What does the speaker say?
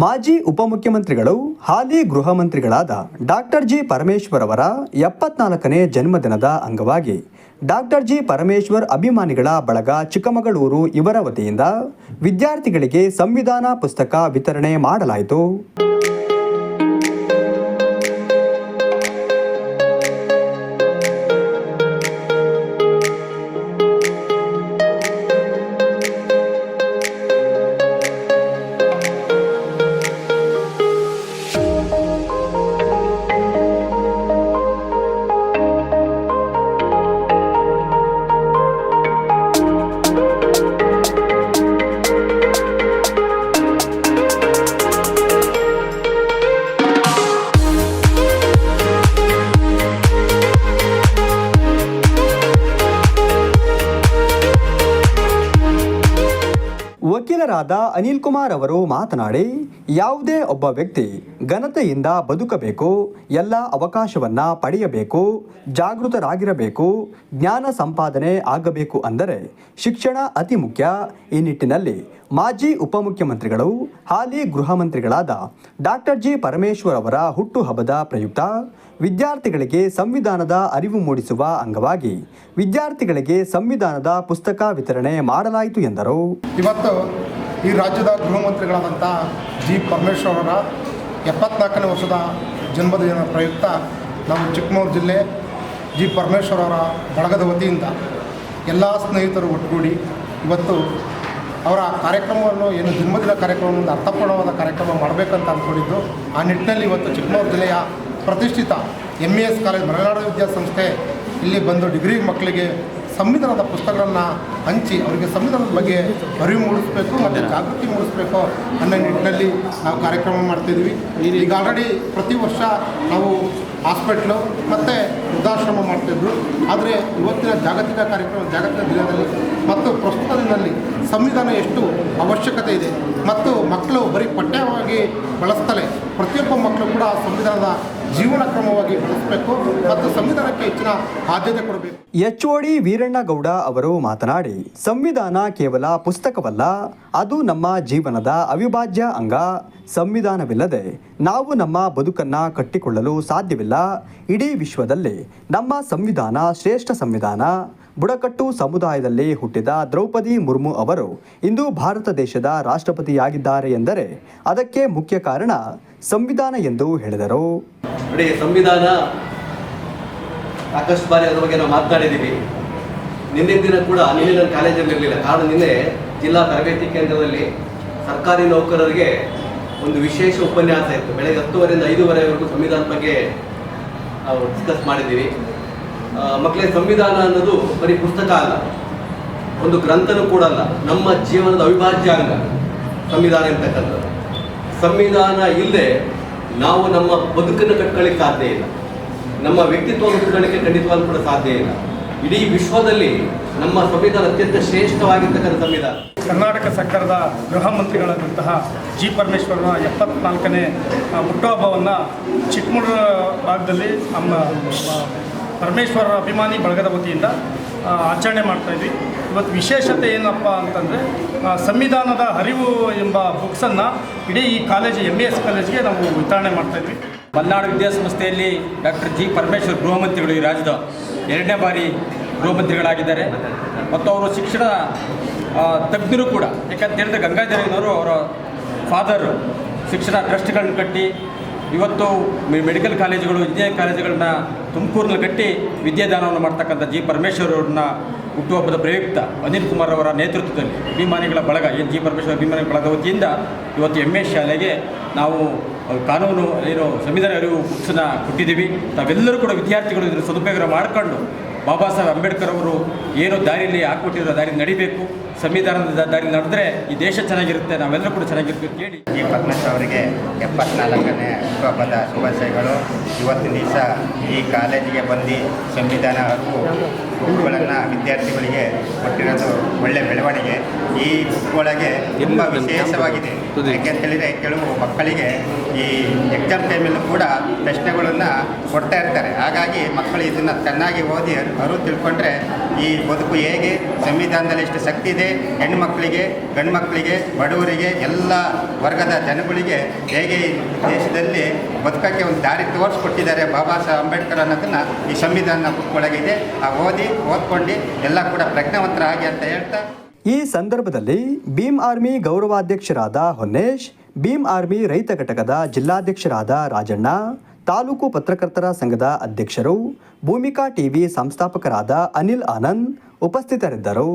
ಮಾಜಿ ಉಪಮುಖ್ಯಮಂತ್ರಿಗಳು, ಹಾಲಿ ಗೃಹ ಮಂತ್ರಿಗಳಾದ ಡಾಕ್ಟರ್ ಜಿ ಪರಮೇಶ್ವರ್ ಅವರ ಎಪ್ಪತ್ನಾಲ್ಕನೇ ಜನ್ಮದಿನದ ಅಂಗವಾಗಿ ಡಾಕ್ಟರ್ ಜಿ ಪರಮೇಶ್ವರ್ ಅಭಿಮಾನಿಗಳ ಬಳಗ ಚಿಕ್ಕಮಗಳೂರು ಇವರ ವತಿಯಿಂದ ವಿದ್ಯಾರ್ಥಿಗಳಿಗೆ ಸಂವಿಧಾನ ಪುಸ್ತಕ ವಿತರಣೆ ಮಾಡಲಾಯಿತು. ವಕೀಲರಾದ ಅನಿಲ್ ಕುಮಾರ್ ಅವರು ಮಾತನಾಡಿ, ಯಾವುದೇ ಒಬ್ಬ ವ್ಯಕ್ತಿ ಘನತೆಯಿಂದ ಬದುಕಬೇಕು, ಎಲ್ಲ ಅವಕಾಶವನ್ನ ಪಡೆಯಬೇಕು, ಜಾಗೃತರಾಗಿರಬೇಕು, ಜ್ಞಾನ ಸಂಪಾದನೆ ಆಗಬೇಕು ಅಂದರೆ ಶಿಕ್ಷಣ ಅತಿ ಮುಖ್ಯ. ಈ ನಿಟ್ಟಿನಲ್ಲಿ ಮಾಜಿ ಉಪಮುಖ್ಯಮಂತ್ರಿಗಳು, ಹಾಲಿ ಗೃಹ ಮಂತ್ರಿಗಳಾದ ಡಾಕ್ಟರ್ ಜಿ ಪರಮೇಶ್ವರ್ ಅವರ ಹುಟ್ಟುಹಬ್ಬದ ಪ್ರಯುಕ್ತ, ವಿದ್ಯಾರ್ಥಿಗಳಿಗೆ ಸಂವಿಧಾನದ ಅರಿವು ಮೂಡಿಸುವ ಅಂಗವಾಗಿ ವಿದ್ಯಾರ್ಥಿಗಳಿಗೆ ಸಂವಿಧಾನದ ಪುಸ್ತಕ ವಿತರಣೆ ಮಾಡಲಾಯಿತು ಎಂದರು. ಇವತ್ತು ಈ ರಾಜ್ಯದ ಗೃಹಮಂತ್ರಿಗಳಾದಂಥ ಜಿ ಪರಮೇಶ್ವರ್ ಅವರ ಎಪ್ಪತ್ನಾಲ್ಕನೇ ವರ್ಷದ ಜನ್ಮದಿನ ಪ್ರಯುಕ್ತ ನಾವು ಚಿಕ್ಕಮಗಳೂರು ಜಿಲ್ಲೆ ಜಿ ಪರಮೇಶ್ವರ್ ಅವರ ಬಳಗದ ವತಿಯಿಂದ ಎಲ್ಲ ಸ್ನೇಹಿತರು ಒಟ್ಟುಗೂಡಿ ಇವತ್ತು ಅವರ ಕಾರ್ಯಕ್ರಮವನ್ನು, ಏನು ಜನ್ಮದಿನ ಕಾರ್ಯಕ್ರಮವನ್ನು ಅರ್ಥಪೂರ್ಣವಾದ ಕಾರ್ಯಕ್ರಮ ಮಾಡಬೇಕಂತ ಅಂದ್ಕೊಂಡಿದ್ದು, ಆ ನಿಟ್ಟಿನಲ್ಲಿ ಇವತ್ತು ಚಿಕ್ಕಮಗಳೂರು ಜಿಲ್ಲೆಯ ಪ್ರತಿಷ್ಠಿತ M E S college Malenadu Vidyasamsthe ಇಲ್ಲಿ ಬಂದು ಡಿಗ್ರಿ ಮಕ್ಕಳಿಗೆ ಸಂವಿಧಾನದ ಪುಸ್ತಕಗಳನ್ನು ಹಂಚಿ ಅವರಿಗೆ ಸಂವಿಧಾನದ ಬಗ್ಗೆ ಅರಿವು ಮೂಡಿಸಬೇಕು ಮತ್ತು ಜಾಗೃತಿ ಮೂಡಿಸಬೇಕು ಅನ್ನೋ ನಿಟ್ಟಿನಲ್ಲಿ ನಾವು ಕಾರ್ಯಕ್ರಮ ಮಾಡ್ತಿದ್ವಿ. ಈಗ ಆಲ್ರೆಡಿ ಪ್ರತಿ ವರ್ಷ ನಾವು ಹಾಸ್ಪಿಟ್ಲು ಮತ್ತು ವೃದ್ಧಾಶ್ರಮ ಮಾಡ್ತಿದ್ರು. ಆದರೆ ಇವತ್ತಿನ ಜಾಗತಿಕ ಕಾರ್ಯಕ್ರಮ ಜಾಗತಿಕ ದಿನದಲ್ಲಿ ಮತ್ತು ಪ್ರಸ್ತುತ ದಿನದಲ್ಲಿ ಸಂವಿಧಾನ ಎಷ್ಟು ಅವಶ್ಯಕತೆ ಇದೆ. ಮತ್ತು ಮಕ್ಕಳು ಬರೀ ಪಠ್ಯವಾಗಿ ಬಳಸ್ತಲೇ ಪ್ರತಿಯೊಬ್ಬ ಮಕ್ಕಳು ಕೂಡ ಸಂವಿಧಾನದ ಜೀವನ ಕ್ರಮವಾಗಿ ರೂಪಿಸಬೇಕು ಮತ್ತು ಸಂವಿಧಾನಕ್ಕೆ ಹೆಚ್ಚಿನ ಆದ್ಯತೆ ಕೊಡಬೇಕು. ಎಚ್ ಡಿ ವೀರಣ್ಣಗೌಡ ಅವರು ಮಾತನಾಡಿ, ಸಂವಿಧಾನ ಕೇವಲ ಪುಸ್ತಕವಲ್ಲ, ಅದು ನಮ್ಮ ಜೀವನದ ಅವಿಭಾಜ್ಯ ಅಂಗ. ಸಂವಿಧಾನವಿಲ್ಲದೆ ನಾವು ನಮ್ಮ ಬದುಕನ್ನ ಕಟ್ಟಿಕೊಳ್ಳಲು ಸಾಧ್ಯವಿಲ್ಲ. ಇಡೀ ವಿಶ್ವದಲ್ಲಿ ನಮ್ಮ ಸಂವಿಧಾನ ಶ್ರೇಷ್ಠ ಸಂವಿಧಾನ. ಬುಡಕಟ್ಟು ಸಮುದಾಯದಲ್ಲಿ ಹುಟ್ಟಿದ ದ್ರೌಪದಿ ಮುರ್ಮು ಅವರು ಇಂದು ಭಾರತ ದೇಶದ ರಾಷ್ಟ್ರಪತಿಯಾಗಿದ್ದಾರೆ ಎಂದರೆ ಅದಕ್ಕೆ ಮುಖ್ಯ ಕಾರಣ ಸಂವಿಧಾನ ಎಂದು ಹೇಳಿದರು. ನೋಡಿ, ಸಂವಿಧಾನ ಸಾಕಷ್ಟು ಬಾರಿ ಅದರ ಬಗ್ಗೆ ನಾವು ಮಾತನಾಡಿದ್ದೀವಿ. ನಿನ್ನೆ ದಿನ ಕೂಡ ನಿನ್ನೆ ನನ್ನ ಕಾಲೇಜಲ್ಲಿ ಇರಲಿಲ್ಲ. ಕಾರಣ ನಿನ್ನೆ ಜಿಲ್ಲಾ ತರಬೇತಿ ಕೇಂದ್ರದಲ್ಲಿ ಸರ್ಕಾರಿ ನೌಕರರಿಗೆ ಒಂದು ವಿಶೇಷ ಉಪನ್ಯಾಸ ಇತ್ತು. ಬೆಳಗ್ಗೆ ಹತ್ತುವರೆಯಿಂದ ಐದೂವರೆವರೆಗೂ ಸಂವಿಧಾನ ಬಗ್ಗೆ ನಾವು ಡಿಸ್ಕಸ್ ಮಾಡಿದ್ದೀವಿ. ಮಕ್ಕಳೇ, ಸಂವಿಧಾನ ಅನ್ನೋದು ಬರೀ ಪುಸ್ತಕ ಅಲ್ಲ. ಒಂದು ಗ್ರಂಥನೂ ಕೂಡ ಅಲ್ಲ. ನಮ್ಮ ಜೀವನದ ಅವಿಭಾಜ್ಯ ಅಂಗ ಸಂವಿಧಾನ ಇರ್ತಕ್ಕಂಥದ್ದು ಸಂವಿಧಾನ ಇಲ್ಲದೆ ನಾವು ನಮ್ಮ ಬದುಕನ್ನು ಕಟ್ಕೊಳ್ಳಿಕ್ಕೆ ಸಾಧ್ಯ ಇಲ್ಲ. ನಮ್ಮ ವ್ಯಕ್ತಿತ್ವವನ್ನು ಕಟ್ಕೊಳ್ಳಿಕ್ಕೆ ಖಂಡಿತವಾಗ್ಲೂ ಕೂಡ ಸಾಧ್ಯ ಇಲ್ಲ. ಇಡೀ ವಿಶ್ವದಲ್ಲಿ ನಮ್ಮ ಸಂವಿಧಾನ ಅತ್ಯಂತ ಶ್ರೇಷ್ಠವಾಗಿರ್ತಕ್ಕಂಥ ಸಂವಿಧಾನ. ಕರ್ನಾಟಕ ಸರ್ಕಾರದ ಗೃಹ ಮಂತ್ರಿಗಳಾದಂತಹ ಜಿ ಪರಮೇಶ್ವರನ ಎಪ್ಪತ್ನಾಲ್ಕನೇ ಹುಟ್ಟುಹಬ್ಬವನ್ನು ಚಿಕ್ಕಮಗಳೂರು ಭಾಗದಲ್ಲಿ ನಮ್ಮ ಆ, ಪರಮೇಶ್ವರರ ಅಭಿಮಾನಿ ಬಳಗದ ವತಿಯಿಂದ ಆಚರಣೆ ಮಾಡ್ತಾಯಿದ್ವಿ ಇವತ್ತು ವಿಶೇಷತೆ ಏನಪ್ಪ ಅಂತಂದರೆ ಸಂವಿಧಾನದ ಅರಿವು ಎಂಬ ಬುಕ್ಸನ್ನು ಇಡೀ ಈ ಕಾಲೇಜು ಎಂ ಬಿ ಎಸ್ ಕಾಲೇಜ್ಗೆ ನಾವು ವಿತರಣೆ ಮಾಡ್ತಾಯಿದ್ವಿ ಮಲೆನಾಡು ವಿದ್ಯಾಸಂಸ್ಥೆಯಲ್ಲಿ ಡಾಕ್ಟರ್ ಜಿ ಪರಮೇಶ್ವರ್ ಗೃಹಮಂತ್ರಿಗಳು ಈ ರಾಜ್ಯದ ಎರಡನೇ ಬಾರಿ ಗೃಹಮಂತ್ರಿಗಳಾಗಿದ್ದಾರೆ. ಮತ್ತು ಅವರು ಶಿಕ್ಷಣ ತಜ್ಞರು ಕೂಡ ಯಾಕಂತ ಹೇಳಿದ್ರೆ ಗಂಗಾಧರಯ್ಯನವರು ಅವರ ಫಾದರು ಶಿಕ್ಷಣ ಟ್ರಸ್ಟ್ಗಳನ್ನ ಕಟ್ಟಿ ಇವತ್ತು ಮೆಡಿಕಲ್ ಕಾಲೇಜುಗಳು, ಇಂಜಿನಿಯರಿಂಗ್ ಕಾಲೇಜುಗಳನ್ನ ತುಮಕೂರಿನಲ್ಲಿ ಕಟ್ಟಿ ವಿದ್ಯಾದಾನವನ್ನು ಮಾಡ್ತಕ್ಕಂಥ ಜಿ. ಪರಮೇಶ್ವರ್ ಅವ್ರನ್ನ ಹುಟ್ಟುಹಬ್ಬದ ಪ್ರಯುಕ್ತ ಅನಿಲ್ ಕುಮಾರ್ ಅವರ ನೇತೃತ್ವದಲ್ಲಿ ಅಭಿಮಾನಿಗಳ ಬಳಗ ಎನ್ ಜಿ. ಪರಮೇಶ್ವರ್ ಅಭಿಮಾನಿಗಳ ಬಳಗ ವತಿಯಿಂದ ಇವತ್ತು ಎಂ ಎಸ್ ಶಾಲೆಗೆ ನಾವು ಕಾನೂನು ಏನು ಸಂವಿಧಾನ ಅರಿವು ಬುಕ್ಸನ್ನ ಕೊಟ್ಟಿದ್ದೀವಿ. ತಾವೆಲ್ಲರೂ ಕೂಡ ವಿದ್ಯಾರ್ಥಿಗಳು ಇದರ ಸದುಪಯೋಗ ಮಾಡಿಕೊಂಡು ಬಾಬಾ ಸಾಹೇಬ್ ಅಂಬೇಡ್ಕರ್ ಅವರು ಏನು ದಾರಿಯಲ್ಲಿ ಹಾಕ್ಕೊಟ್ಟಿರೋ ದಾರಿ ನಡಿಬೇಕು. ಸಂವಿಧಾನದ ದಾರಿ ನಡೆದ್ರೆ ಈ ದೇಶ ಚೆನ್ನಾಗಿರುತ್ತೆ, ನಾವೆಲ್ಲರೂ ಕೂಡ ಚೆನ್ನಾಗಿರ್ತೀವಿ ಕೇಳಿ ಜಿ ಪರಮೇಶ್ ಅವರಿಗೆ ಎಪ್ಪತ್ನಾಲ್ಕನೇ ಹುಟ್ಟುಹಬ್ಬದ ಶುಭಾಶಯಗಳು. ಇವತ್ತಿನ ದಿವಸ ಈ ಕಾಲೇಜಿಗೆ ಬಂದು ಸಂವಿಧಾನ ಬುಕ್ಗಳನ್ನು ವಿದ್ಯಾರ್ಥಿಗಳಿಗೆ ಕೊಟ್ಟಿರೋದು ಒಳ್ಳೆ ಬೆಳವಣಿಗೆ. ಈ ಬುಕ್ ಒಳಗೆ ತುಂಬ ವಿಶೇಷವಾಗಿದೆ. ಯಾಕೆಂತೇಳಿದರೆ ಕೆಲವು ಮಕ್ಕಳಿಗೆ ಈ ಎಕ್ಸಾಮ್ ಟೈಮಲ್ಲೂ ಕೂಡ ಪ್ರಶ್ನೆಗಳನ್ನು ಕೊಡ್ತಾ ಇರ್ತಾರೆ. ಹಾಗಾಗಿ ಮಕ್ಕಳು ಇದನ್ನು ಚೆನ್ನಾಗಿ ಓದಿ ಅರು ತಿಳ್ಕೊಂಡ್ರೆ ಈ ಬದುಕು ಹೇಗೆ, ಸಂವಿಧಾನದಲ್ಲಿ ಎಷ್ಟು ಶಕ್ತಿ ಇದೆ, ಹೆಣ್ಮಕ್ಳಿಗೆ ಗಂಡು ಮಕ್ಕಳಿಗೆ ಬಡವರಿಗೆ, ಎಲ್ಲ ವರ್ಗದ ಜನಗಳಿಗೆ ಹೇಗೆ ದೇಶದಲ್ಲಿ ಬದುಕಕ್ಕೆ ಒಂದು ದಾರಿ ತೋರಿಸ್ಕೊಟ್ಟಿದ್ದಾರೆ ಬಾಬಾ ಸಾಹೇಬ್ ಅಂಬೇಡ್ಕರ್ ಅನ್ನೋದನ್ನು ಈ ಸಂವಿಧಾನ ಬುಕ್ ಒಳಗಿದೆ ಆ ಓದಿ, ಓದ್ಕೊಂಡು ಎಲ್ಲ ಕೂಡ ಪ್ರಜ್ಞಾವಂತರಾಗಿ ಅಂತ ಹೇಳ್ತಾ ಈ ಸಂದರ್ಭದಲ್ಲಿ ಭೀಮ್ ಆರ್ಮಿ ಗೌರವಾಧ್ಯಕ್ಷರಾದ ಹೊನ್ನೇಶ್, ಭೀಮ್ ಆರ್ಮಿ ರೈತ ಘಟಕದ ಜಿಲ್ಲಾಧ್ಯಕ್ಷರಾದ ರಾಜಣ್ಣ ತಾಲೂಕು ಪತ್ರಕರ್ತರ ಸಂಘದ ಅಧ್ಯಕ್ಷರು ಭೂಮಿಕಾ ಟಿವಿ ಸಂಸ್ಥಾಪಕರಾದ ಅನಿಲ್ ಆನಂದ್ ಉಪಸ್ಥಿತರಿದ್ದರು.